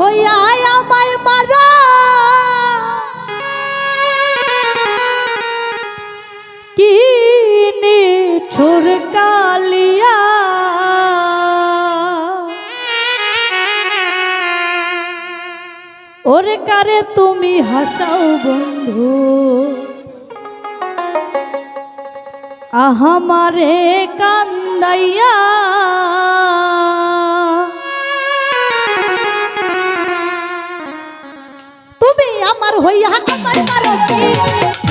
হইয়া আমায় মারা। কি নিঠুর কালিয়া ওর কারে তুমি হাসাও বন্ধু। আহামারে কান্দাইয়া। হইয়া আমার মারো